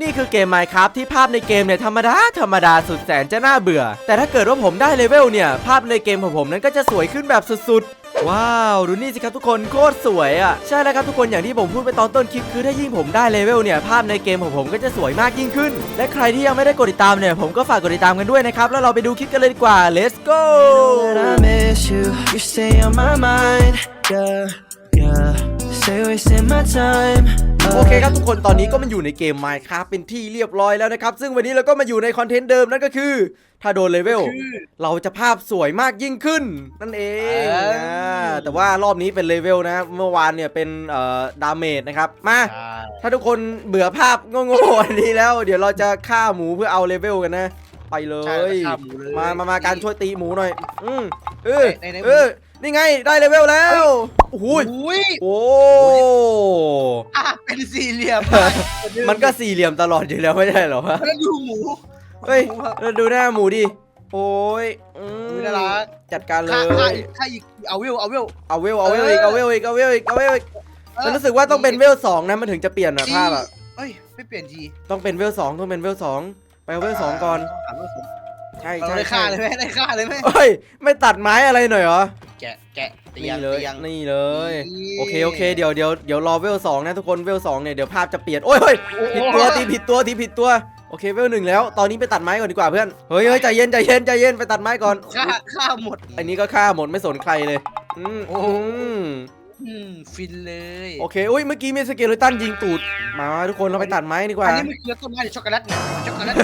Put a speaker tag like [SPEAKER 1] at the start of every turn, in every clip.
[SPEAKER 1] นี่คือเกม Minecraft ที่ภาพในเกมเนี่ยธรรมดาธรรมดาสุดแสนจะน่าเบื่อ แต่ถ้าเกิดว่าผมได้เลเวลเนี่ย ภาพในเกมของผมนั้นก็จะสวยขึ้นแบบสุดๆ ว้าว ดูนี่สิครับทุกคนโคตรสวยอะ ใช่แล้วครับทุกคนอย่างที่ผมพูดไปตอนต้นคลิปคือถ้ายิ่งผมได้เลเวลเนี่ย ภาพในเกมของผมก็จะสวยมากยิ่งขึ้น และใครที่ยังไม่ได้กดติดตามเนี่ย ผมก็ฝากกดติดตามกันด้วยนะครับ แล้วเราไปดูคลิปกันเลยดีกว่า let's go
[SPEAKER 2] you, you stay on my mind, yeah, yeah. Stay wasting my time.
[SPEAKER 1] โอเคครับทุกคนตอนนี้ก็มันอยู่ในเกม Minecraft เป็นที่เรียบร้อยแล้วนะครับ ซึ่งวันนี้เราก็มาอยู่ในคอนเทนต์เดิมนั่นก็คือ ถ้าโดนเลเวลเราจะภาพสวยมากยิ่งขึ้น นั่นเอง
[SPEAKER 3] เอ้ย
[SPEAKER 1] อ่าแต่ว่ารอบนี้เป็นเลเวลนะเมื่อวานเนี่ยเป็นเอ่อดาเมจนะครับมา
[SPEAKER 3] ใช่
[SPEAKER 1] ถ้าทุกคนเบื่อภาพโง่ๆอันนี้แล้ว เดี๋ยวเราจะฆ่าหมูเพื่อเอาเลเวลกันนะ ไปเล
[SPEAKER 3] ใช่
[SPEAKER 1] ย
[SPEAKER 3] ข้าวหมูเลย
[SPEAKER 1] มามามาการช่วยตีหมูหน่อย อืมเออ
[SPEAKER 3] ในใน
[SPEAKER 1] เออ นี่ไงได้เลเวลแล้วโอ้โหย
[SPEAKER 3] อุ้ย
[SPEAKER 1] โอ้
[SPEAKER 3] อะเป็นสี่เหลี่ยม
[SPEAKER 1] มันก็สี่เหลี่ยมตลอดอยู่แล้วไม่ใช่เหรอวะ
[SPEAKER 3] แล้วดูหมู
[SPEAKER 1] เฮ้ย
[SPEAKER 3] หมูอะ
[SPEAKER 1] แล้วดูหน้าหมูดิโอ้ยอืม
[SPEAKER 3] น่ารัก
[SPEAKER 1] จัดการเล
[SPEAKER 3] ค่าค่ายอีกค่าอีกเอาวิวเอาวิว
[SPEAKER 1] เอาเวลเอาเวลอีกเอาเวลอีกเอาเวลอีกเอาเวลอีก
[SPEAKER 3] เออ
[SPEAKER 1] แต่รู้สึกว่าต้องเป็นเวลสองนะมันถึงจะเปลี่ยนอะภาพอะ
[SPEAKER 3] เอ้ยไม่เปลี่ยนที
[SPEAKER 1] ต้องเป็นเวลสองต้องเป็นเวลสองไปเอาเวลสองก่อน
[SPEAKER 3] ถามว่าสอง
[SPEAKER 1] ใช่
[SPEAKER 3] เรา
[SPEAKER 1] ใช่
[SPEAKER 3] ได้ฆ่า
[SPEAKER 1] ใช่
[SPEAKER 3] เลยไหมได้ฆ่าเลยไหม
[SPEAKER 1] เฮ้ย ไม่ตัดไม้อะไรหน่อยเหรอ
[SPEAKER 3] แกะแกะเตี
[SPEAKER 1] นี่
[SPEAKER 3] ยง
[SPEAKER 1] เลย
[SPEAKER 3] เตียง
[SPEAKER 1] นี่เลย
[SPEAKER 3] นี่
[SPEAKER 1] โอเคโอเคเดี๋ยวเดี๋ยวเดี๋ยวรอเวลสองนะทุกคนเวลสองเนี่ยเดี๋ยวภาพจะเปลี่ยนโอ้ยเฮ้ยผิดตัวตีผิดตัวตีผิดตัวโอเคเวลหนึ่งแล้วตอนนี้ไปตัดไม้ก่อนดีกว่าเพื่อนเฮ้ยเฮ้ยใจเย็นใจเย็นใจเย็นไปตัดไม้ก่อน
[SPEAKER 3] ฆ่าฆ่าหมด
[SPEAKER 1] อันนี้ก็ฆ่าหมดไม่สนใครเลยอืม
[SPEAKER 3] โอ้
[SPEAKER 1] อืม
[SPEAKER 3] อืมฟินเลย
[SPEAKER 1] โอเคอุ้ยเมื่อกี้มีสเกเลตันยิงตูดมามาทุกคนเราไปตัดไม้ดีกว่า
[SPEAKER 3] อันนี้มันคือต้นไม้หรือช็อกโกแลตเนี่ยเหมือนช็อกโกแลต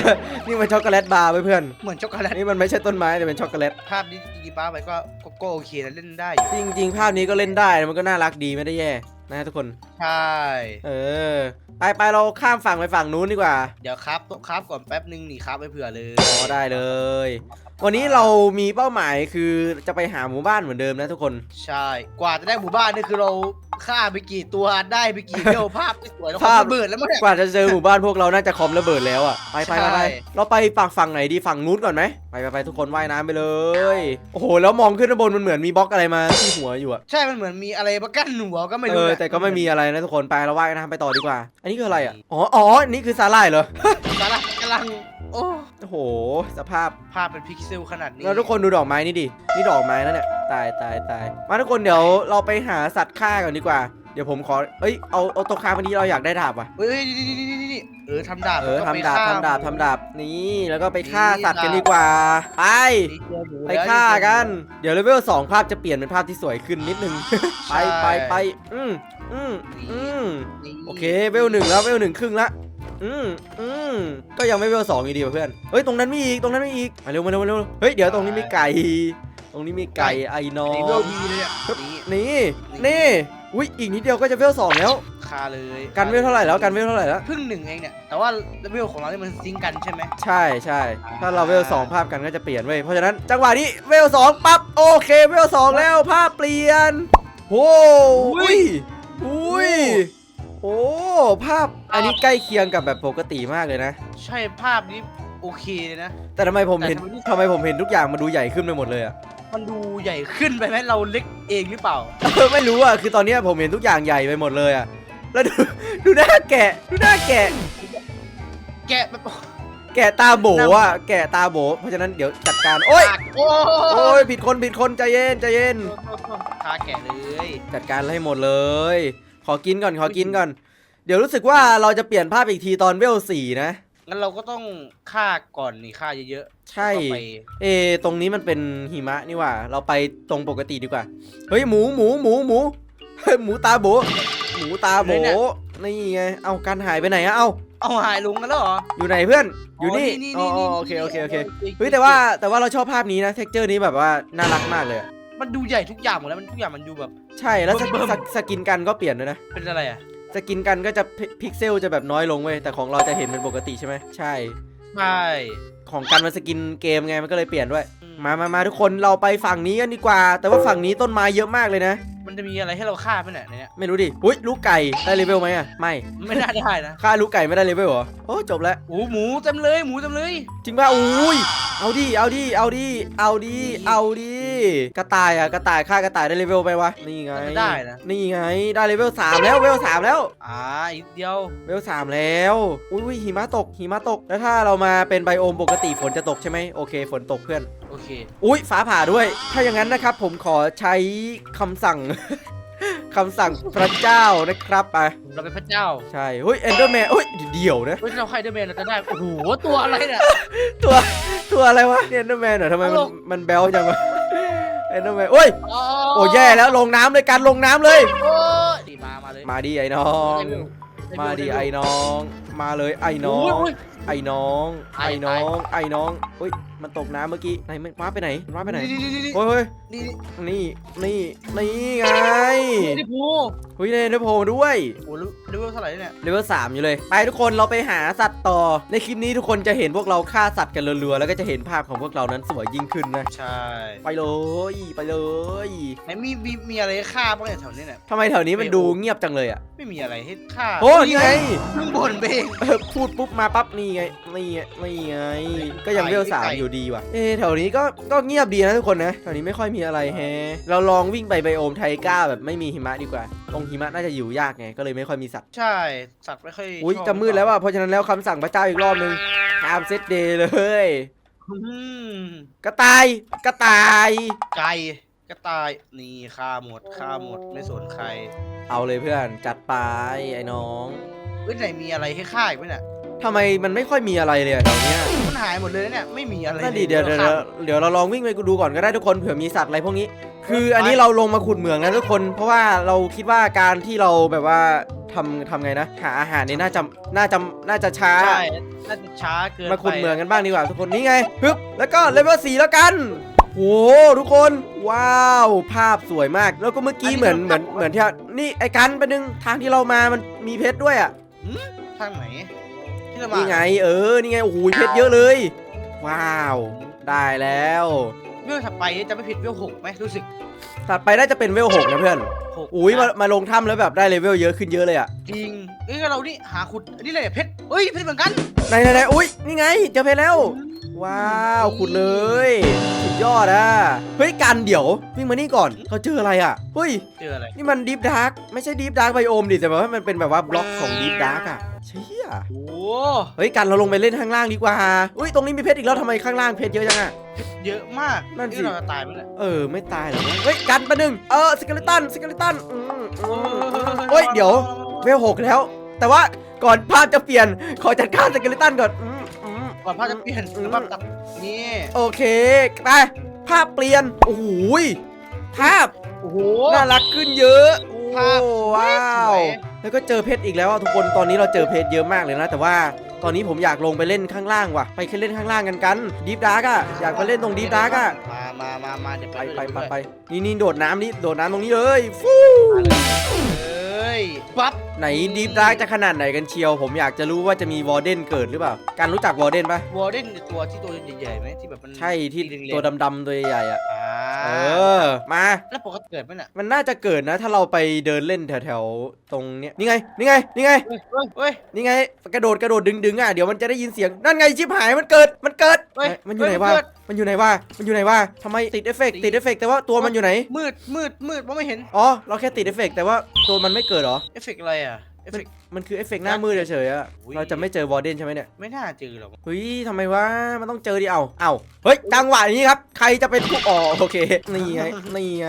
[SPEAKER 1] นี่มันช็อกโกแลตบาร์ไปเพื่อน
[SPEAKER 3] เหมือนช็อกโกแลต
[SPEAKER 1] นี่มันไม่ใช่ต้นไม้แต่เป็นช็อกโกแลต
[SPEAKER 3] ภาพนี้ดีบ้าไปก็ก็ก็โอเคนะเล่นได้อยู่
[SPEAKER 1] จริง ๆ ภาพนี้ก็เล่นได้มันก็น่ารักดีไม่ได้แย่ นะทุกคน
[SPEAKER 3] ใช่
[SPEAKER 1] เออ ไปไปเราข้ามฝั่งไปฝั่งนู้นดีกว่า
[SPEAKER 3] เดี๋ยวครับต้องครับก่อนแป๊บนึงนี่ครับไปเผื่อเลย
[SPEAKER 1] อ๋อได้เลย วันนี้เรามีเป้าหมายคือจะไปหาหมู่บ้านเหมือนเดิมนะทุกคน
[SPEAKER 3] ใช่ กว่าจะได้หมู่บ้านนี่คือเรา ฆ่าไปกี่ตัวได้ไปกี่เดียวภาพไม่สวยแล้ว
[SPEAKER 1] ภาพ
[SPEAKER 3] เบิดแล้วมั้งเนี่ย
[SPEAKER 1] กว่าจะเจอหมู่บ้านพวกเราน่าจะคอมระเบิดแล้วอะไปไปไปไป
[SPEAKER 3] ใช่
[SPEAKER 1] เราไปฝั่งฝั่งไหนดีฝั่งนู้นก่อนไหมไปไปไปทุกคนว่ายน้ำไปเลย โอ้โหแล้วมองขึ้นข้างบนมันเหมือนมีบล็อกอะไรมาที่หัวอยู่อะ
[SPEAKER 3] ใช่มันเหมือนมีอะไรมากั้นหัวก็ไม่
[SPEAKER 1] เอ
[SPEAKER 3] รู้
[SPEAKER 1] อ
[SPEAKER 3] นะ
[SPEAKER 1] แต่ก็ไม่มีอะไรนะทุกคนไปเราว่ายน้ำไปต่อดีกว่า อันนี้คืออะไรอะอ๋ออ๋อนี่คือสาหร่ายเหรอ
[SPEAKER 3] สาระกำลัง โอ้
[SPEAKER 1] โอ้โห สภาพ
[SPEAKER 3] ภาพเป็นพิกเซลขนาดนี้
[SPEAKER 1] แล้วทุกคนดูดอกไม้นี่ดิ นี่ดอกไม้นะเนี่ย ตายตายตายมาทุกคนเดี๋ยวเราไปหาสัตว์ฆ่าก่อนดีกว่า เดี๋ยวผมขอ เอ้ย เอา เอาตรงคางวันนี้เราอยากได้ดาบว่ะ
[SPEAKER 3] เฮ้ยนี่นี่นี่นี่นี่เออทำดาบ
[SPEAKER 1] เออ
[SPEAKER 3] แล้วก็ไป
[SPEAKER 1] ทำดาบ
[SPEAKER 3] ฆ่
[SPEAKER 1] ทำดาบทำดาบ นี่ แล้วก็ไปฆ่า
[SPEAKER 3] นี่
[SPEAKER 1] สัตว์กัน
[SPEAKER 3] ดาบ
[SPEAKER 1] ดีกว่า ไป
[SPEAKER 3] นี่เจอหมู
[SPEAKER 1] ไป
[SPEAKER 3] แล้ว
[SPEAKER 1] ฆ่า
[SPEAKER 3] เจอหมู
[SPEAKER 1] กัน เดี๋ยวเลเวลสองภาพจะเปลี่ยนเป็นภาพที่สวยขึ้นนิดนึง ไป
[SPEAKER 3] ใช่
[SPEAKER 1] ไปไปอืมอืมอืม
[SPEAKER 3] นี่
[SPEAKER 1] โอเค เวลหนึ่งแล้ว เวลหนึ่งครึ่งละ อืมอืมก็ยังไม่เวลสองอยู่ดีว่ะเพื่อน เฮ้ยตรงนั้นมีอีกตรงนั้นมีอีกมาเร็วมาเร็วมาเร็วเฮ้ยเดี๋ยวตรงนี้มีไก่ ตรงนี้มีไก่ไอ้น้อ
[SPEAKER 3] นี่เวล
[SPEAKER 1] ง
[SPEAKER 3] ดีเลยอะนี่
[SPEAKER 1] นี่นี่อุ้ยอีกนิดเดียวก็จะเวลสองแล้ว
[SPEAKER 3] ฆ่าเลย
[SPEAKER 1] กันเวลเท่าไหร่แล้วกันเวลเท่าไหร่แล้ว
[SPEAKER 3] เพิ่งหนึ่งเองเนี่ย แต่ว่าเวลของเรานี่มันซิงค์กันใช่ไหม
[SPEAKER 1] ใช่ใช่ถ้าเราเวลสองภาพกันก็จะเปลี่ยนเว้ยเพราะฉะนั้นจังหวะนี้เวลสองปั๊บโอเคเวลสองแล้วภาพเปลี่ยนโอ้อุ้ยอุ้ย โอ้ ภาพอันนี้ใกล้เคียงกับแบบปกติมากเลยนะ
[SPEAKER 3] ใช่ภาพนี้โอเคเลยนะ
[SPEAKER 1] แต่ทำไมผมเห็น
[SPEAKER 3] แต่ทำไม
[SPEAKER 1] ทำไมผมเห็นทุกอย่างมันดูใหญ่ขึ้นไปหมดเลยอะ
[SPEAKER 3] มันดูใหญ่ขึ้นไปไหมเราเล็กเองหรือเปล่า
[SPEAKER 1] ไม่รู้อะคือตอนเนี้ยผมเห็นทุกอย่างใหญ่ไปหมดเลยอะแล้วดูดูหน้าแกะดูหน้าแกะ
[SPEAKER 3] แกะแบบ
[SPEAKER 1] แกะตาโบอะแกะตาโบ เพราะฉะนั้นเดี๋ยวจัดการโอ้ย
[SPEAKER 3] โอ้
[SPEAKER 1] โอ้ยผิดคนผิดคนใจเย็นใจเย็น
[SPEAKER 3] ฆ่าแกะเลย
[SPEAKER 1] จัดการให้หมดเลย ขอกินก่อนขอกินก่อน เดี๋ยวรู้สึกว่าเราจะเปลี่ยนภาพอีกทีตอนเวลสี่นะ
[SPEAKER 3] งั้นเราก็ต้องฆ่าก่อนนี่ฆ่าเยอะๆ
[SPEAKER 1] ใช่
[SPEAKER 3] แล้วก็ไป
[SPEAKER 1] เอ ตรงนี้มันเป็นหิมะนี่หว่า เราไปตรงปกติดีกว่า เฮ้ยหมูหมูหมูหมูเฮ้ยหมูตาโบหมูตาโบนี่ไง เอาการหายไปไหนอะเอา
[SPEAKER 3] เอาหายลงกันแล้วเหรอ
[SPEAKER 1] อยู่ไหนเพื่อน อยู่นี่
[SPEAKER 3] อ๋
[SPEAKER 1] อ๋อ
[SPEAKER 3] อนี่
[SPEAKER 1] โอเคโอเคโอเค
[SPEAKER 3] นี่
[SPEAKER 1] เฮ้ยแต่ว่าแต่ว่าเราชอบภาพนี้นะ เท็กเจอร์นี้แบบว่าน่ารักมากเลยอะ
[SPEAKER 3] มันดูใหญ่ทุกอย่างหมดแล้วมันทุกอย่างมันดูแบบ
[SPEAKER 1] ใช่แล้วสก
[SPEAKER 3] เบิ่มๆ
[SPEAKER 1] สกสกินกันก็เปลี่ยนด้วยนะ
[SPEAKER 3] เป็นอะไรอะ
[SPEAKER 1] สกินกันก็จะพิพิกเซลจะแบบน้อยลงเว้ยแต่ของเราจะเห็นเป็นปกติใช่ไหมใช่
[SPEAKER 3] ใช่
[SPEAKER 1] ของกันมันสกินเกมไงมันก็เลยเปลี่ยนด้วย มามามาทุกคนเราไปฝั่งนี้กันดีกว่า แต่ว่าฝั่งนี้ต้นไม้เยอะมากเลยนะ
[SPEAKER 3] มันจะมีอะไรให้เราฆ่าไหมเนี่ยในเนี่ย
[SPEAKER 1] ไม่รู้ดิอุ้ยลูกไก่ได้เลเวลไหมอะไม่
[SPEAKER 3] ไม่น่าได้นะ
[SPEAKER 1] ฆ่าลูกไก่ไม่ได้เลเวลเหรอโอ้จบแล้ว
[SPEAKER 3] โอ้หมูเต็มเลยหมูเต็มเลย
[SPEAKER 1] จริงป่ะอุ้ย เอาดิ เอาดิ เอาดิ เอาดิ เอาดิ กระต่ายอะกระต่ายฆ่ากระต่ายได้เลเวลไปวะ นี่ไง
[SPEAKER 3] น่าจะได้นะ
[SPEAKER 1] นี่ไง ได้เลเวลสามแล้ว เลเวลสามแล้ว
[SPEAKER 3] อ่าอีกเดียว
[SPEAKER 1] เลเวลสามแล้ว อุ้ยอุ้ยหิมะตก หิมะตก แล้วถ้าเรามาเป็นไบโอมปกติฝนจะตกใช่ไหมโอเค ฝนตกเพื่อน
[SPEAKER 3] โอเค
[SPEAKER 1] อุ้ยฟ้าผ่าด้วย ถ้าอย่างนั้นนะครับผมขอใช้คำสั่ง คำสั่งพระเจ้านะครับไป
[SPEAKER 3] เราเป็นพระเจ้า
[SPEAKER 1] ใช่เฮ้ยเอนเดอร์แมนเฮ้ยเดี๋ยวนะ
[SPEAKER 3] เฮ้ยเราใครเดอร์แมนเราจะได้โอ้โหตัวอะไรเนี่ย
[SPEAKER 1] ตัวตัวอะไรวะเอนเดอร์แมนเหรอทำไม
[SPEAKER 3] ต
[SPEAKER 1] มัน
[SPEAKER 3] ลก
[SPEAKER 1] มันแบลจังวะเอนเดอร์แมนโอ้ย
[SPEAKER 3] อ๋อ
[SPEAKER 1] โอ้แย่แล้วลงน้ำเลยการลงน้ำเลย
[SPEAKER 3] โอ้ยดีมามาเลย
[SPEAKER 1] มาดีไอ้น้อง มาดีไอ้น้อง มาเลยไอ้น้อง
[SPEAKER 3] โย
[SPEAKER 1] ไอ้น้อง
[SPEAKER 3] ตาย
[SPEAKER 1] ไอ้น้อง ไอ้น้องอุ้ยมันตกน้ำเมื่อกี้ไหนมันว้าไปไหนมันว้าไปไหน
[SPEAKER 3] นี่นี่นี่นี่
[SPEAKER 1] โอ้ยเฮ้ย
[SPEAKER 3] นี่
[SPEAKER 1] นี่นี่นี่ไง
[SPEAKER 3] นี่ภู
[SPEAKER 1] เฮ้ยเล่นด้วยโพด้วย
[SPEAKER 3] โอ้โหเลเวลเท่าไหร่เนี่ย
[SPEAKER 1] เลเวลสามอยู่เลย ไปทุกคนเราไปหาสัตว์ต่อ ในคลิปนี้ทุกคนจะเห็นพวกเราฆ่าสัตว์กันรัวๆแล้วก็จะเห็นภาพของพวกเรานั้นสวยยิ่งขึ้นนะ
[SPEAKER 3] ใช่
[SPEAKER 1] ไปเลยไปเลย
[SPEAKER 3] ไหนมีมีมีอะไรให้ฆ่าบ้างเนี่ยแถวนี้เนี่ย
[SPEAKER 1] ทำไมแถวนี้มันดูเงียบจังเลยอะ
[SPEAKER 3] ไม่มีอะไรให้ฆ่า
[SPEAKER 1] โอ้นี่ไง
[SPEAKER 3] เพิ่งบ่นไปเอง
[SPEAKER 1] เออพูดปุ๊บมาปั๊บนี่ไงนี่ไงนี่ไงก็ยังเวลสามอยู่ดีว่ะ เอ๊ะแถวนี้ก็ก็เงียบดีนะทุกคนนะแถวนี้ไม่ค่อยมีอะไรแฮะเราลองวิ่งไปไบโอมไทก้าแบบไม่มีหิมะดีกว่าตรงหิมะน่าจะอยู่ยากไงก็เลยไม่ค่อยมีสัตว์
[SPEAKER 3] ใช่ สัตว์ไม่ค่อย
[SPEAKER 1] อุ้ย
[SPEAKER 3] ชบ
[SPEAKER 1] จะมืดแล้วว่ะเพราะฉะนั้นแล้วคำสั่งพระเจ้าอีกรอบนึงตามเซตเดย์เลย
[SPEAKER 3] อืม
[SPEAKER 1] กระต่ายกระต่าย
[SPEAKER 3] ไก่กระต่ายนี่ฆ่าหมดฆ่าหมดไม่สนใคร
[SPEAKER 1] เอาเลยเพื่อนจัดไปไอ้น้อง
[SPEAKER 3] เฮ้ยไหนมีอะไรให้ฆ่าอีกไหมเนี่ย
[SPEAKER 1] ทำไมมันไม่ค่อยมีอะไรเลยอะแถวเนี้ย
[SPEAKER 3] มันหายหมดเลยนะเนี่ยไม่มีอะไร
[SPEAKER 1] นั่นดี
[SPEAKER 3] ล
[SPEAKER 1] เดี๋ยวเดี๋ยว
[SPEAKER 3] ฆ่า
[SPEAKER 1] เดี๋ยวเดี๋ยวเราลองวิ่งไปดูก่อนก็ได้ทุกคนเผื่อมีสัตว์อะไรพวกนี้ คือ
[SPEAKER 3] ไป
[SPEAKER 1] อันนี้เราลงมาขุดเหมืองนะทุกคน เพราะว่าเราคิดว่าการที่เราแบบว่าทำทำไงนะ หาอาหารนี่น่าจะน่าจะน่าจะช้า
[SPEAKER 3] ใช่น่าจะช้าเกิน
[SPEAKER 1] มาขุด
[SPEAKER 3] ไป
[SPEAKER 1] เหมืองกันบ้างดีกว่าทุกคนนี่ไงฮึบแล้วก็เลเวลสี่แล้วกันโหทุกคน ว้าว ภาพสวยมาก แล้วก็เมื่อกี้เหมือนเหมือนเหมือนที่นี่ไอ้กันไปนึงทางที่เรามามันมีเพชรด้วยอะ
[SPEAKER 3] ทางไหน ที่เรามา
[SPEAKER 1] นี่ไง เออ นี่ไง โอ้โห เพชรเยอะเลย ว้าว ได้แล้ว
[SPEAKER 3] เรื่องถัดไปจะไม่ผิดเวลหกไหมรู้สึก
[SPEAKER 1] ถัดไปน่าจะเป็นเวลหกนะเพื่อน
[SPEAKER 3] หก
[SPEAKER 1] อุ้ยมา
[SPEAKER 3] นะ
[SPEAKER 1] มาลงถ้ำแล้วแบบได้เลเวลเยอะขึ้นเยอะเลยอะ
[SPEAKER 3] จริงเอ้ยเรานี่หาขุดอันนี้เลยเพชรเฮ้ยเพชรเหมือนกัน
[SPEAKER 1] ไหนไหนไหนอุ้ย นี่ไง เจอเพชรแล้ว ว้าวขุดเลย สุดยอดอะเฮ้ยกันเดี๋ยววิ่งมานี่ก่อนเขาเจออะไรอะเฮ้ย
[SPEAKER 3] เจออะไร
[SPEAKER 1] นี่มันดีฟดาร์กไม่ใช่ดีฟดาร์กไบโอมดิแต่แบบว่ามันเป็นแบบว่าบล็อกของดีฟดาร์กอะ เชี่ย
[SPEAKER 3] โอ้
[SPEAKER 1] เฮ้ยกันเราลงไปเล่นข้างล่างดีกว่าอุ้ยตรงนี้มีเพชรอีกแล้วทำไมข้างล่างเพชรเยอะจังอะ
[SPEAKER 3] เยอะมาก
[SPEAKER 1] นั่นสิ
[SPEAKER 3] เอ้ยเราจะตายไหมเนี่ย
[SPEAKER 1] เออไม่ตายหรอกนะเฮ้ยกันประหนึ่งเออสเกเลตันสเกเลตันอืมอืมเฮ้ยเดี๋ยวเวลหกแล้ว แต่ว่าก่อนภาพจะเปลี่ยนขอจัดการสเกเลตันก่อนอืมอืม
[SPEAKER 3] ก่อนภาพจะเปลี่ยน
[SPEAKER 1] อืม
[SPEAKER 3] ภาพตัดนี่
[SPEAKER 1] โอเคไปภาพเปลี่ยนโอ้โหยภาพ
[SPEAKER 3] โอ้โห
[SPEAKER 1] น่ารักขึ้นเยอะโอ้
[SPEAKER 3] ภาพ
[SPEAKER 1] ว้าว
[SPEAKER 3] สวย
[SPEAKER 1] แล้วก็เจอเพชรอีกแล้วอะทุกคนตอนนี้เราเจอเพชรเยอะมากเลยนะ แต่ว่าตอนนี้ผมอยากลงไปเล่นข้างล่างว่ะ ไปแค่เล่นข้างล่างกันกันดีฟดาร์กอะอยากไปเล่นตรงดีฟดาร์กอะ
[SPEAKER 3] มามามามาเดี๋ยว
[SPEAKER 1] ไป
[SPEAKER 3] ไป
[SPEAKER 1] ไป
[SPEAKER 3] ด้วย
[SPEAKER 1] ไปไปนี่นี่โดดน้ำนี่โดดน้ำตรงนี้เลยฟู้
[SPEAKER 3] เอ้ยปั๊บ
[SPEAKER 1] ไหนดีฟดาร์กจะขนาดไหนกันเชียว ผมอยากจะรู้ว่าจะมีวอร์เดนเกิดหรือเปล่า การรู้จักวอร์เดนปะ
[SPEAKER 3] วอร์เดนตัวที่ตัวใหญ่ๆไหมที่แบบมัน
[SPEAKER 1] ใช่ที่
[SPEAKER 3] เรียงๆ
[SPEAKER 1] ตัวดำๆตัวใหญ่ๆอะ
[SPEAKER 3] อ่า
[SPEAKER 1] เออ มา
[SPEAKER 3] แล้วปกติเกิดไหมเนี่ย
[SPEAKER 1] มันน่าจะเกิดนะ ถ้าเราไปเดินเล่นแถวๆตรงเนี้ย นี่ไง นี่ไง นี่ไง
[SPEAKER 3] เฮ้ยเฮ้ยเฮ้ย
[SPEAKER 1] นี่ไง กระโดดกระโดดดึงดึงๆอะ เดี๋ยวมันจะได้ยินเสียง นั่นไงชิบหายมันเกิด มันเกิด
[SPEAKER 3] เฮ้ย
[SPEAKER 1] มันอยู่ไหนวะ
[SPEAKER 3] เฮ้ยเกิด
[SPEAKER 1] มันอยู่ไหนวะ มันอยู่ไหนวะทำไมติดเอฟเฟกต์
[SPEAKER 3] ติด
[SPEAKER 1] ติดเอฟเฟกต์แต่ว่าตัวมันอยู่ไหน
[SPEAKER 3] มืดมืดมืดมองไม่เห็น
[SPEAKER 1] อ๋อ เราแค่ติดเอฟเฟกต์แต่ว่าตัวมันไม่เกิดเหรอ
[SPEAKER 3] เอฟเฟกต์อะไรอะ เอฟ
[SPEAKER 1] มัน
[SPEAKER 3] เฟกต์
[SPEAKER 1] มันคือเอฟเฟกต์หน้ามืดเฉยๆอะ
[SPEAKER 3] อุ๊ย
[SPEAKER 1] เราจะไม่เจอวอร์เดนใช่ไหมเนี่ย
[SPEAKER 3] ไม่น่าเจอหรอก
[SPEAKER 1] เฮ้ยทำไมวะมันต้องเจอดิเอาเอาเฮ้ยจังหวะนี้ครับ ใครจะเป็นผู้อ๋อโอเคนี่ไงนี่ไง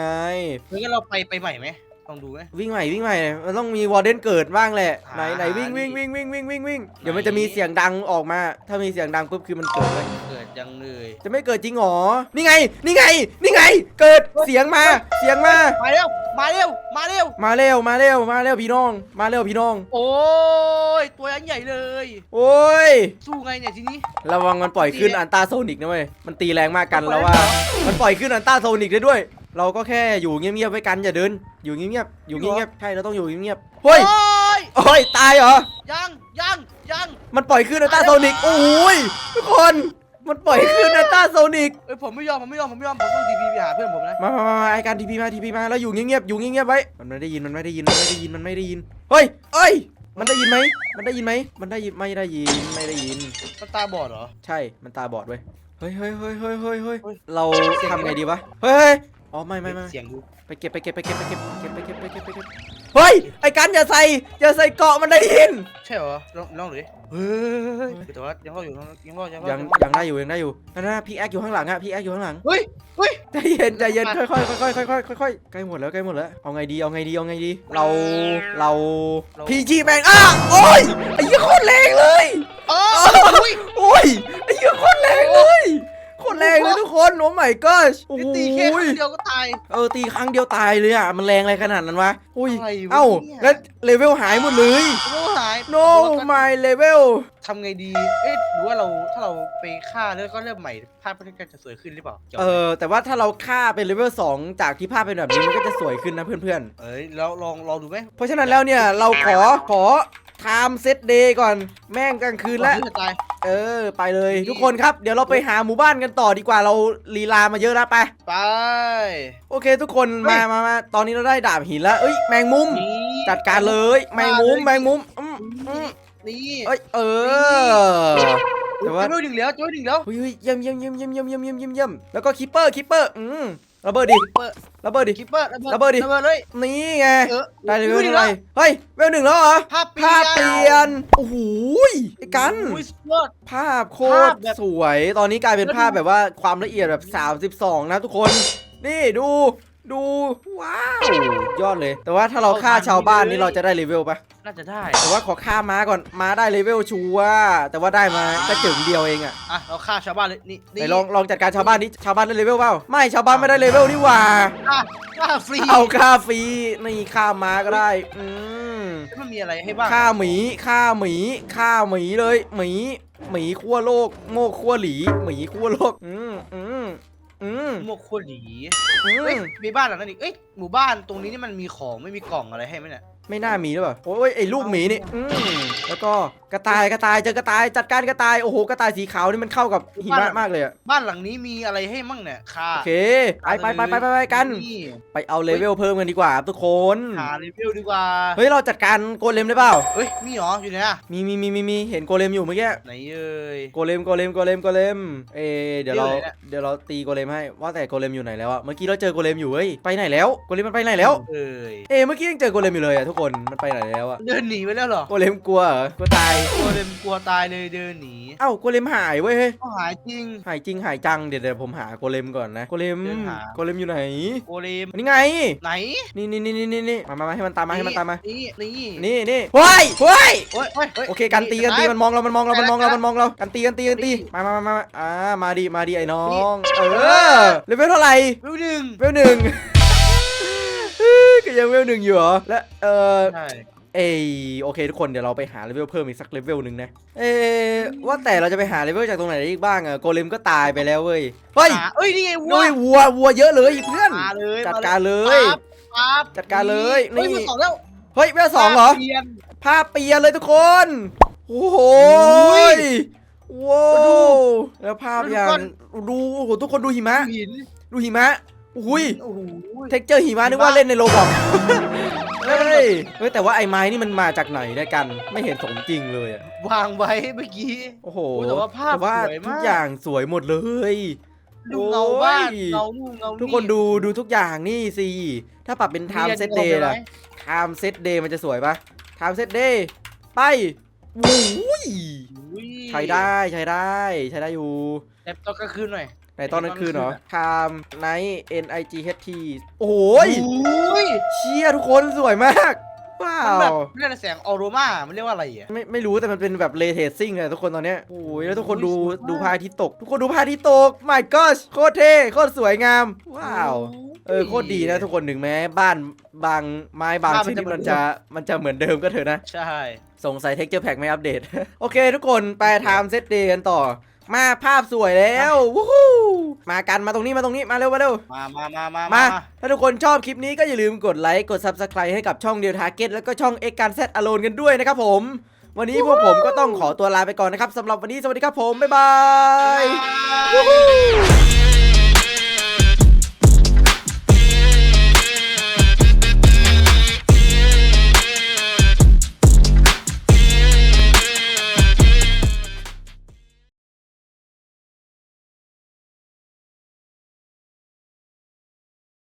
[SPEAKER 3] เฮ้ยงั้นเราไปไปใหม่ไหม ลองดูไหม
[SPEAKER 1] วิ่งใหม่วิ่งใหม่มันต้องมีวอร์เดนเกิดบ้างแหละไหน
[SPEAKER 3] อ่า
[SPEAKER 1] ไหนวิ่งวิ่งวิ่งวิ่งวิ่งวิ่งวิ่งเดี๋ยวมัน
[SPEAKER 3] ไหน
[SPEAKER 1] จะมีเสียงดังออกมา ถ้ามีเสียงดังปุ๊บคือมันเกิดเลย
[SPEAKER 3] เกิดยังเลย
[SPEAKER 1] จะไม่เกิดจริงหรอนี่ไง นี่ไง นี่ไง เกิดเสียงมาเสียงมา
[SPEAKER 3] มาเร็ว มาเร็ว มาเร็ว
[SPEAKER 1] มาเร็วมาเร็วมาเร็วพี่น้อง มาเร็วพี่น้อง
[SPEAKER 3] โอ้ย ตัวยังใหญ่เลย
[SPEAKER 1] โอ้ย
[SPEAKER 3] สู้ไงเนี่ยทีนี้
[SPEAKER 1] ระวังมันปล่อยขึ้น
[SPEAKER 3] ตีเนี่ย
[SPEAKER 1] อันตราโซนิกนะเว้ยมันตีแรงมากกัน
[SPEAKER 3] มันปล่
[SPEAKER 1] แล้
[SPEAKER 3] อ
[SPEAKER 1] วยว่า
[SPEAKER 3] ได้เหรอ
[SPEAKER 1] มันปล่อยขึ้นอันตราโซนิกได้ด้วย เราก็แค่อยู่เงียบๆไว้กันอย่าเดิน อยู่เงียบๆอยู่เงียบๆใช่เราต้องอยู่เงียบๆเฮ้ย
[SPEAKER 3] โอ้ย
[SPEAKER 1] โอ้ยตายเหรอ
[SPEAKER 3] ยังยังยัง
[SPEAKER 1] มันปล่อยขึ้นอันตราโซนิกโอ้ยทุกคนมันปล่อยขึ้นอันตราโซนิก
[SPEAKER 3] เอ้ยผมไม่ยอมผมไม่ยอมผมไม่ยอมผมต้องทีพีไปหาเพื่อนผมนะ
[SPEAKER 1] มามามามาไอการทีพีมาทีพีมาแล้วอยู่เงียบๆอยู่เงียบๆไว้มันไม่ได้ยินมันไม่ได้ยินมันไม่ได้ยินมันไม่ได้ยินเฮ้ยเอ้ยมันได้ยินไหมมันได้ยินไหมมันได้ยินไม่ได้ยินไม่ได้ยิน
[SPEAKER 3] มันตาบอดเหรอ
[SPEAKER 1] ใช่มันตาบอดเว้ยเฮ้ยเฮ้ยเฮ้ยเฮ้ยเฮ้ยเฮ้ย
[SPEAKER 3] เฮ้ย
[SPEAKER 1] เรา
[SPEAKER 3] เสียง
[SPEAKER 1] ทำไงดีวะเฮ้ยเฮ้ย อ๋อไม่ไม่ไม่
[SPEAKER 3] เสียงดู
[SPEAKER 1] ไปเก็บไปเก็บไปเก็บไปเก็บเก็บไปเก็บไปเก็บไปเก็บเฮ้ยไอ้กันอย่าใส่อย่าใส่เกาะมันได้ยิน
[SPEAKER 3] ใช่เหรอลองลองดูดิเฮ้ยแต่ว่ายังรออยู่ยังรอยังรอ
[SPEAKER 1] ยัง
[SPEAKER 3] รอ
[SPEAKER 1] ยังได้อยู่ยังได้อยู่นั่นนะพี่แอคอยู่ข้างหลังอะพี่แอคอยู่ข้างหลัง
[SPEAKER 3] เฮ้ยเฮ้ย
[SPEAKER 1] ใจเย็นใจเย็นค่อยๆค่อยๆค่อยๆค่อยๆค่อยๆใกล้หมดแล้วใกล้หมดแล้วเอาไงดีเอาไงดีเอาไงดี เราเราพีจีแมงอะโอ้ยไอ้ยี่โคตรแรงเลย
[SPEAKER 3] เอออุ้ย
[SPEAKER 1] โอ้ยไอ้ยี่โคตรแรงเลยโค ตรแรงเลยทุกคนโอ้ my gosh โอ้
[SPEAKER 3] นี่ตีแค่ค
[SPEAKER 1] ย
[SPEAKER 3] รั้งเดียวก็ตาย
[SPEAKER 1] เออตีครั้งเดียวตายเลยอะมันแรงอะไรขนาดนั้นวะอุ้ย
[SPEAKER 3] อะไรวะ
[SPEAKER 1] เอ้า
[SPEAKER 3] เนี่ย
[SPEAKER 1] แล้วเลเวลหายหมดเลย
[SPEAKER 3] โอ้หาย
[SPEAKER 1] no my level
[SPEAKER 3] ทำไงดี เอ๊ะหรือว่าเราถ้าเราไปฆ่าแล้วก็เริ่มใหม่ภาพมันก็จะสวยขึ้นหรือเปล่ากี่ยว
[SPEAKER 1] เออแต่ว่าถ้าเราฆ่าเป็นเลเวล2จากที่ภาพเป็นแบบนี้มันก็จะสวยขึ้นนะเพื่อนๆ
[SPEAKER 3] เอ้ยแล้วลองลองดูไหม
[SPEAKER 1] เพราะฉะนั้นแล้วเนี่ยเราขอขอ time set day ก่อนแม่งกลางคืนแล้ว
[SPEAKER 3] ก่อที่จะตาย
[SPEAKER 1] เออ ไปเลยทุกคนครับ เดี๋ยวเราไปหาหมู่บ้านกันต่อดีกว่าเราลีลามาเยอะแล้วไป
[SPEAKER 3] ไป
[SPEAKER 1] โอเค ทุกคนมามามาตอนนี้เราได้ดาบหินแล้วเอ้ยแมงมุม จัดการเลยแมงมุมแมงมุมอืมอืม
[SPEAKER 3] นี่
[SPEAKER 1] เอ้ยเออแต่ว่า
[SPEAKER 3] จ้อยหนึ่งแล้วจ้อยหนึ่งแล้ว
[SPEAKER 1] เฮ้ยเยี่ยมเยี่ยมเยี่ยมเยี่ยมเยี่ยมเยี่ยมเยี่ยมแล้วก็คิปเปอร์คิปเปอร์อืม ระเบิดดิ
[SPEAKER 3] เปิด
[SPEAKER 1] ระเบิดดิ
[SPEAKER 3] คิปเปอร์ระเบิด
[SPEAKER 1] ระเบิดดิ
[SPEAKER 3] ระเบิดเลย
[SPEAKER 1] นี่ไง
[SPEAKER 3] เออ
[SPEAKER 1] ได้เลเวล
[SPEAKER 3] หนึ่
[SPEAKER 1] เท่างไหร่เฮ้ยเวลหนึ่งแล้วเหรอ
[SPEAKER 3] ภาพเปลี่ยน
[SPEAKER 1] ภาพเปลี่ยน โอ้โหยไอ้กัน
[SPEAKER 3] อุ้ยสุดยอด
[SPEAKER 1] ภาพโค
[SPEAKER 3] ภา
[SPEAKER 1] ต
[SPEAKER 3] พ
[SPEAKER 1] ร
[SPEAKER 3] แบบ
[SPEAKER 1] สวย ตอนนี้กลายเป็น
[SPEAKER 3] แล้วดู
[SPEAKER 1] ภาพแบบว่าความละเอียดแบบ 32 นะทุกคน นี่ดู ดูว้าวยอดเลย แต่ว่าถ้าเราฆ่าชาวบ้านนี่เราจะได้เลเวลปะ
[SPEAKER 3] น่าจะได้
[SPEAKER 1] แต่ว่าขอฆ่าม้าก่อนม้าได้เลเวลชัวร์แต่ว่าได้มาแค่จึงเดียวเองอะ
[SPEAKER 3] อะ เราฆ่าชาวบ้านเลยนี่
[SPEAKER 1] ไหนลองลองจัดการชาวบ้านนี้ชาวบ้านได้เลเวลเปล่าไม่ชาวบ้านไม่ได้เลเวลนี่หว่า
[SPEAKER 3] ฆ่าฆ่าฟรี
[SPEAKER 1] เอาฆ่าฟรีนี่ฆ่าม้าก็ได้อืม
[SPEAKER 3] มันมีอะไรให้บ้าง
[SPEAKER 1] ฆ่าหมีฆ่าหมีฆ่าหมีเลย หมี หมีขั้วโลก โมกขั้วหลี หมีขั้วโลก อืมอืม อืม
[SPEAKER 3] หมวกโคตรหลี
[SPEAKER 1] อื
[SPEAKER 3] เอ้ย
[SPEAKER 1] ม
[SPEAKER 3] มีบ้านหลังนั้นอีกเอ้ยหมู่บ้านตรงนี้นี่มันมีของไม่มีกล่องอะไรให้ไหมเนี่ย
[SPEAKER 1] ไม่น่ามีหรือเปล่าโอ้ยไอ้ลูกหมีนี่อืมแล้วก็กระต่ายกระต่ายเจอกระต่ายจัดการกระต่ายโอ้โหกระต่ายสีขาวนี่มันเข้ากับหิมะมากเลยอะ
[SPEAKER 3] บ้านหลังนี้มีอะไรให้มั่งเนี่ยค่ะ
[SPEAKER 1] โอเคไปไปไปไปไปไปกัน
[SPEAKER 3] นี่
[SPEAKER 1] ไปเอาเลเวลเพิ่มกันดีกว่าครับทุกคน
[SPEAKER 3] หารีวิวดีกว่า
[SPEAKER 1] เฮ้ยเราจัดการโกเลมได้เปล่า
[SPEAKER 3] เฮ้ยมีเหรออยู่ไหนอะ
[SPEAKER 1] มีมีมีมีมีเห็นโกเลมอยู่เมื่อกี้
[SPEAKER 3] ไหนเอ่ย
[SPEAKER 1] โกเลมโกเลมโกเลมโกเลมเอยเดี๋ยวเรา
[SPEAKER 3] เดี๋ยวไหนน่ะ
[SPEAKER 1] เดี๋ยวเราตีโกเลมให้ว่าแต่โกเลมอยู่ไหนแล้วอะเมื่อกี้เราเจอโกเลมอยู่เว้ยไปไหนแล้วโกเลมมันไปไหนแล้ว
[SPEAKER 3] เอ่ย
[SPEAKER 1] เอยเมื่อกี้ยังเจอโกเลมอยู่เลยอะทุกคนมันไปไหนแล้วอะ
[SPEAKER 3] เดินหนีไปแล้วเหรอ
[SPEAKER 1] โกเลมกลัวเหรอกลัวตาย
[SPEAKER 3] โกเลมกลัวตายเลยเดินหนี
[SPEAKER 1] เอ้าโกเลมหายเว้ยเฮ้ย
[SPEAKER 3] เขาหายจริง
[SPEAKER 1] หายจริงหายจังเดี๋ยวเดี๋ยวผมหาโกเลมก่อนนะโกเลม
[SPEAKER 3] เดินหา
[SPEAKER 1] โกเลมอยู่ไหน
[SPEAKER 3] โกเลม
[SPEAKER 1] อันนี้ไง
[SPEAKER 3] ไหน
[SPEAKER 1] นี่นี่นี่นี่นี่นี่มามามาให้มันตามมาให้มันตามมา
[SPEAKER 3] นี่นี่
[SPEAKER 1] นี่นี่เฮ้ยเฮ้ย
[SPEAKER 3] โอ้ยโอ้ยฮ้ย
[SPEAKER 1] โอเคกันตีกันตีมันมองเรา มันมองเรา มันมองเรา
[SPEAKER 3] ไปแล้ว
[SPEAKER 1] มันมองเรากันตีกันตีกันตีมามามามาอ่ามาดิมาดิไอ้น้องเอ
[SPEAKER 3] เอ
[SPEAKER 1] อ
[SPEAKER 3] อ
[SPEAKER 1] เลเวลเท่าไหร่
[SPEAKER 3] วิวหนึ่ง
[SPEAKER 1] เวลหนึ่งก็ ยังเวลหนึ่งอยู่เหรอ และเออ
[SPEAKER 3] ใช่
[SPEAKER 1] เอยโอเคทุกคนเดี๋ยวเราไปหาเลเวลเพิ่มอีกสักเลเวลหนึ่งนะ เออว่าแต่เราจะไปหาเลเวลจากตรงไหนได้อีกบ้างอะโกเลมก็ตายไปแล้วเว้ย เฮ้ย
[SPEAKER 3] หาเอ้ยนี่ไงวัว
[SPEAKER 1] นุ้ยวัววัวเยอะเลยเพื่อน
[SPEAKER 3] มาเลย
[SPEAKER 1] จัดการเลย
[SPEAKER 3] ปั๊บปั๊บ
[SPEAKER 1] จัดการเลย
[SPEAKER 3] ฮ้
[SPEAKER 1] นี่
[SPEAKER 3] มีสองแล้ว
[SPEAKER 1] เฮ้ยเวลสองเหรอ
[SPEAKER 3] ปลี่ยน
[SPEAKER 1] ภาพเปลี่ยนเลยทุกคน โอ้โห
[SPEAKER 3] อุ้ย
[SPEAKER 1] ว้า
[SPEAKER 3] ดู
[SPEAKER 1] วแล้วภาพ
[SPEAKER 3] ดู
[SPEAKER 1] อย่าง
[SPEAKER 3] ก่อน
[SPEAKER 1] ดูโอ้โหทุกคนดูหิมะ
[SPEAKER 3] หิน
[SPEAKER 1] ดูหิมะ อุ้ย
[SPEAKER 3] โอ้โห
[SPEAKER 1] เท็กเจอร์หิมะนึกว่าเล่นในโรบอกเฮ้ยเฮ้ยแต่ว่าไอ้ไม้นี่มันมาจากไหนได้กัน ไม่เห็นสมจริงเลยอะ
[SPEAKER 3] วางไว้เมื่อกี้
[SPEAKER 1] โอ้โห
[SPEAKER 3] โอ้แต่ว่าภาพ
[SPEAKER 1] แต่ว่า
[SPEAKER 3] สวยมาก
[SPEAKER 1] ทุกอย่างสวยหมดเลย
[SPEAKER 3] ดูเงาบ้าน
[SPEAKER 1] โอ้ย
[SPEAKER 3] เงานู่นเงา
[SPEAKER 1] ทุกคนดูดูทุกอย่างนี่สิถ้าปรับเป็น time set day ล่ะ
[SPEAKER 3] ไหม
[SPEAKER 1] time set day มันจะสวยปะ time set day ไปอุ้ย
[SPEAKER 3] อุ้ย
[SPEAKER 1] ใช้ได้ใช้ได้ใช้ได้อยู่
[SPEAKER 3] แต่ตอนกลางคืนหน่อย
[SPEAKER 1] ในตอนกลางคืนเหรอ
[SPEAKER 3] ตอนกลางคืน
[SPEAKER 1] time night n i g h t โอ้โหย
[SPEAKER 3] อุ้ย
[SPEAKER 1] เชี่ยทุกคนสวยมากว้า
[SPEAKER 3] มันแบบ
[SPEAKER 1] ว
[SPEAKER 3] เรียกอะไรแสงออโรมามันเรียกว่าอะไรอะ
[SPEAKER 1] ไม่ไม่รู้แต่มันเป็นแบบเลเทซิ่งเลยทุกคนตอนเนี้ยโอ้ยแล้วทุกคนดู
[SPEAKER 3] สวยมาก
[SPEAKER 1] ดูพระอาทิตย์ตก ทุกคนดูพระอาทิตย์ตก my gosh โคตรเท่โคตรสวยงาม ว้าว เออโคตรดีนะทุกคนถึงแม้ บ้านบางไม้บาง
[SPEAKER 3] บ้าน
[SPEAKER 1] ช
[SPEAKER 3] มัน
[SPEAKER 1] นิด
[SPEAKER 3] จะ
[SPEAKER 1] มันจะมันจะเหมือนเดิมก็เถอะนะ
[SPEAKER 3] ใช่
[SPEAKER 1] สงสัยเท็กเจอร์แพ็กไม่อัปเดต โอเคทุกคนไปไทม์เซตเดย์กันต่อ มาภาพสวยแล้ววู้ฮู้มากันมาตรงนี้มาตรงนี้มาเร็วมาเร็ว
[SPEAKER 3] มามามามา
[SPEAKER 1] มา ถ้าทุกคนชอบคลิปนี้ก็อย่าลืมกดไลค์กด Subscribe ให้กับช่องเดียวทาร์เก็ตแล้วก็ช่องเอ็กการแซดอโลนกันด้วยนะครับผม วันนี้พวกผมก็ต้องขอตัวลาไปก่อนนะครับสำหรับวันนี้สวัสดีครับผม บ๊ายบาย
[SPEAKER 3] มา